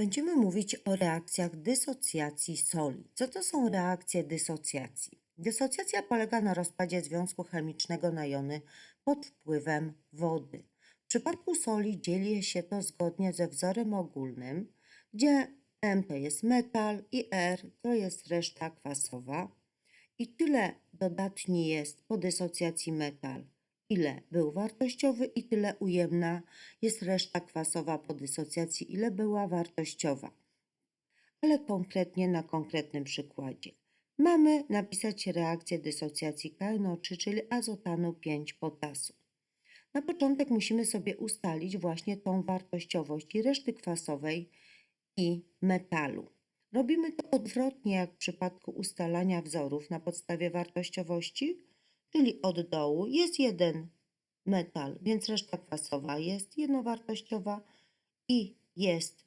Będziemy mówić o reakcjach dysocjacji soli. Co to są reakcje dysocjacji? Dysocjacja polega na rozpadzie związku chemicznego na jony pod wpływem wody. W przypadku soli dzieje się to zgodnie ze wzorem ogólnym, gdzie M to jest metal i R to jest reszta kwasowa. I tyle dodatni jest po dysocjacji metal, ile był wartościowy i tyle ujemna jest reszta kwasowa po dysocjacji, ile była wartościowa. Ale konkretnie na konkretnym przykładzie. Mamy napisać reakcję dysocjacji KNO3, czyli azotanu 5 potasu. Na początek musimy sobie ustalić właśnie tą wartościowość i reszty kwasowej i metalu. Robimy to odwrotnie jak w przypadku ustalania wzorów na podstawie wartościowości, czyli od dołu jest jeden metal, więc reszta kwasowa jest jednowartościowa i jest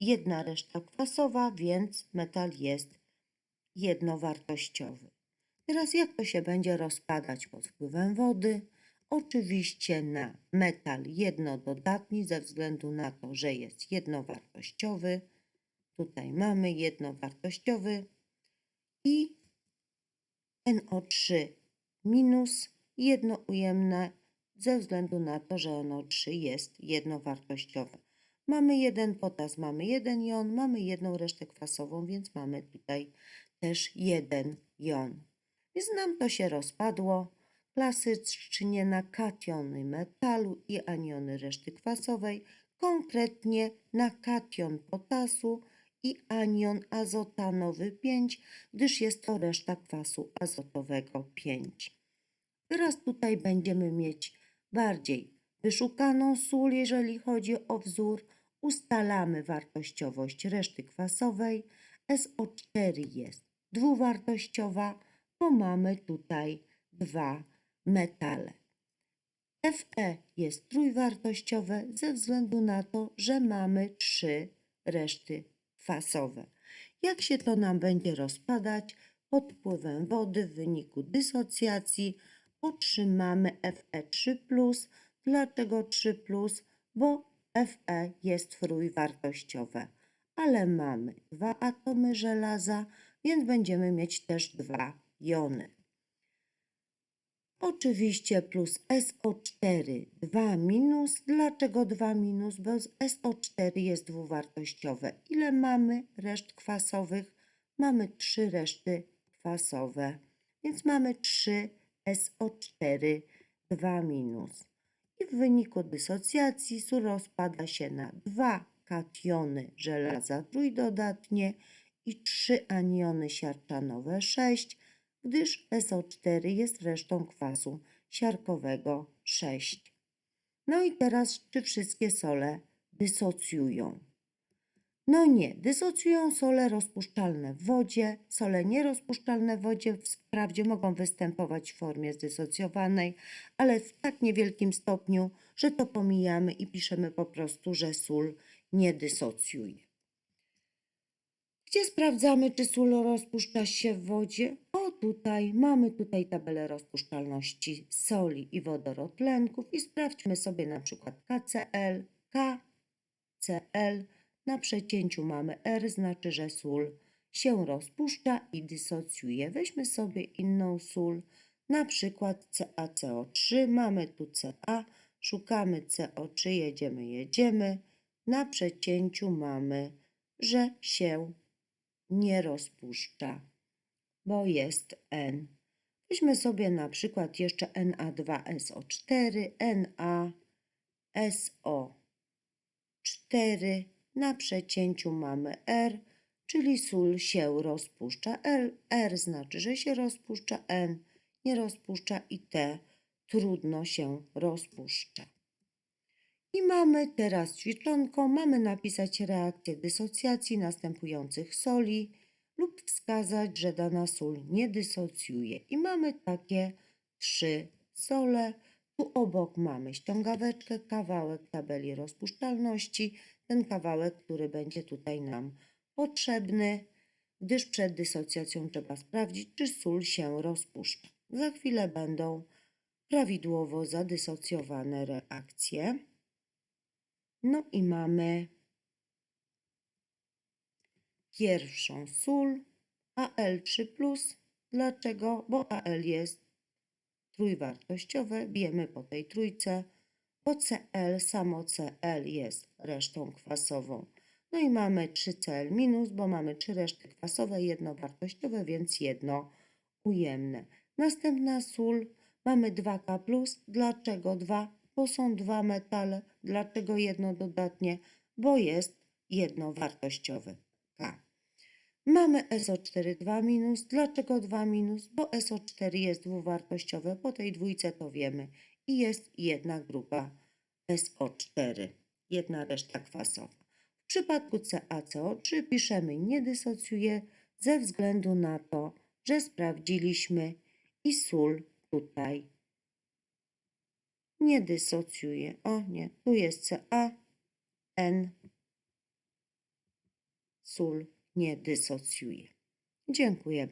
jedna reszta kwasowa, więc metal jest jednowartościowy. Teraz jak to się będzie rozpadać pod wpływem wody? Oczywiście na metal jednododatni ze względu na to, że jest jednowartościowy. Tutaj mamy jednowartościowy i NO3 minus jednoujemne ze względu na to, że NO3 jest jednowartościowe. Mamy jeden potas, mamy jeden jon, mamy jedną resztę kwasową, więc mamy tutaj też jeden jon. Więc nam to się rozpadło klasycznie na kationy metalu i aniony reszty kwasowej, konkretnie na kation potasu i anion azotanowy 5, gdyż jest to reszta kwasu azotowego 5. Teraz tutaj będziemy mieć bardziej wyszukaną sól, jeżeli chodzi o wzór. Ustalamy wartościowość reszty kwasowej. SO4 jest dwuwartościowa, bo mamy tutaj dwa metale. Fe jest trójwartościowe ze względu na to, że mamy trzy reszty kwasowe. Jak się to nam będzie rozpadać? Pod wpływem wody w wyniku dysocjacji otrzymamy Fe3+. Dlaczego 3+? Bo Fe jest trójwartościowe, ale mamy dwa atomy żelaza, więc będziemy mieć też dwa jony. Oczywiście plus SO4 2 minus. Dlaczego 2 minus? Bo SO4 jest dwuwartościowe. Ile mamy reszt kwasowych? Mamy 3 reszty kwasowe, więc mamy 3 SO4 2 minus. I w wyniku dysocjacji sól rozpada się na dwa kationy żelaza trójdodatnie i trzy aniony siarczanowe 6, gdyż SO4 jest resztą kwasu siarkowego 6. No i teraz, czy wszystkie sole dysocjują? No nie, dysocjują sole rozpuszczalne w wodzie. Sole nierozpuszczalne w wodzie wprawdzie mogą występować w formie zdysocjowanej, ale w tak niewielkim stopniu, że to pomijamy i piszemy po prostu, że sól nie dysocjuje. Gdzie sprawdzamy, czy sól rozpuszcza się w wodzie? O, tutaj mamy tutaj tabelę rozpuszczalności soli i wodorotlenków i sprawdźmy sobie na przykład KCl, KCl. Na przecięciu mamy R, znaczy, że sól się rozpuszcza i dysocjuje. Weźmy sobie inną sól, na przykład CaCO3. Mamy tu Ca, szukamy CO3, jedziemy, jedziemy. Na przecięciu mamy, że się nie rozpuszcza, bo jest N. Weźmy sobie na przykład jeszcze Na2SO4, NaSO4. Na przecięciu mamy R, czyli sól się rozpuszcza. L, R znaczy, że się rozpuszcza, N nie rozpuszcza i T trudno się rozpuszcza. I mamy teraz ćwiczonką, mamy napisać reakcję dysocjacji następujących soli lub wskazać, że dana sól nie dysocjuje. I mamy takie trzy sole. Tu obok mamy ściągaweczkę, kawałek tabeli rozpuszczalności, ten kawałek, który będzie tutaj nam potrzebny, gdyż przed dysocjacją trzeba sprawdzić, czy sól się rozpuszcza. Za chwilę będą prawidłowo zadysocjowane reakcje. No i mamy pierwszą sól, Al3+. Dlaczego? Bo Al jest trójwartościowe, bijemy po tej trójce, bo Cl, samo Cl jest resztą kwasową. No i mamy 3Cl minus, bo mamy trzy reszty kwasowe, jednowartościowe, więc jedno ujemne. Następna sól, mamy 2K+. Dlaczego 2? Bo są dwa metale. Dlaczego jedno dodatnie? Bo jest jednowartościowy K. Mamy SO4 2 minus. Dlaczego 2 minus? Bo SO4 jest dwuwartościowe. Po tej dwójce to wiemy. I jest jedna grupa SO4. Jedna reszta kwasowa. W przypadku CaCO3 piszemy nie dysocjuje ze względu na to, że sprawdziliśmy i sól tutaj nie dysocjuje. O nie, tu jest Ca, N, sól nie dysocjuje. Dziękuję.